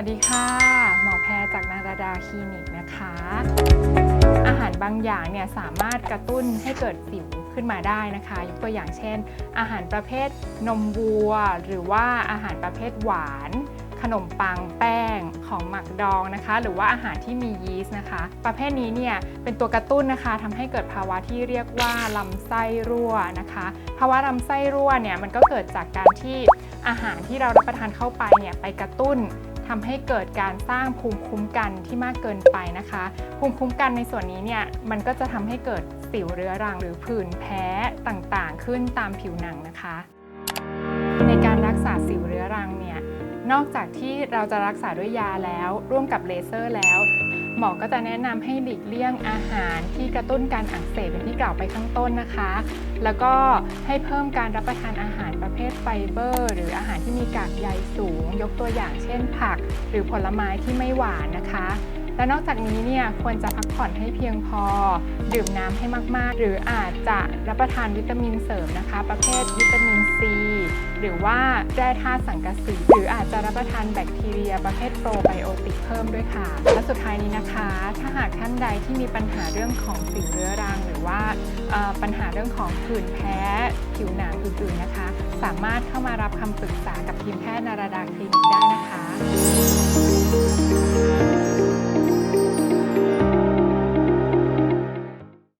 ัสดีค่ะ หมอแพรจากนาราดาคลินิกนะคะ อาหารบางอย่างเนี่ยสามารถกระตุ้นให้เกิดสิวขึ้นมาได้นะคะ ยกตัวอย่างเช่น อาหารประเภทนมวัว หรือว่าอาหารประเภทหวาน ขนมปังแป้งของหมักดองนะคะ หรือว่าอาหารที่มียีสต์นะคะ ประเภทนี้เนี่ยเป็นตัวกระตุ้นนะคะทำให้เกิดภาวะที่เรียกว่าลำไส้รั่วนะคะ ภาวะลำไส้รั่วเนี่ยมันก็เกิดจากการที่อาหารที่เรารับประทานเข้าไปเนี่ยไปกระตุ้น ทำให้เกิดการสร้างภูมิคุ้มกันที่มากเกินไปนะคะ ภูมิคุ้มกันในส่วนนี้เนี่ยมันก็จะทำให้เกิดสิวเรื้อรังหรือผื่นแพ้ต่างๆ ขึ้นตามผิวหนังนะคะ ในการรักษาสิวเรื้อรังเนี่ยนอกจากที่เราจะรักษาด้วยยาแล้ว ร่วมกับเลเซอร์แล้ว หมอก็จะแนะนำให้หลีกเลี่ยงอาหารที่กระตุ้นการอักเสบเป็นที่กล่าวไปข้างต้นนะคะ แล้วก็ให้เพิ่มการรับประทานอาหารประเภทไฟเบอร์ หรืออาหารที่มีกากใยสูง ยกตัวอย่างเช่น ผัก หรือผลไม้ที่ไม่หวานนะคะและนอกจากนี้เนี่ยควรจะพักผ่อนให้เพียงพอ ดื่มน้ำให้มาก ๆ หรืออาจจะรับประทานวิตามินเสริมนะคะ ประเภทวิตามินซี หรือว่าแร่ธาตุสังกะสี หรืออาจจะรับประทานแบคทีเรีย ประเภทโปรไบโอติกเพิ่มด้วยค่ะ และสุดท้ายนี้นะคะ ถ้าหากท่านใดที่มีปัญหาเรื่องของสิวเรื้อรัง หรือว่าปัญหาเรื่องของผื่นแพ้ผิวหนังอื่นๆนะคะ สามารถเข้ามารับคำปรึกษากับทีมแพทย์นาราดาคลินิกได้นะคะ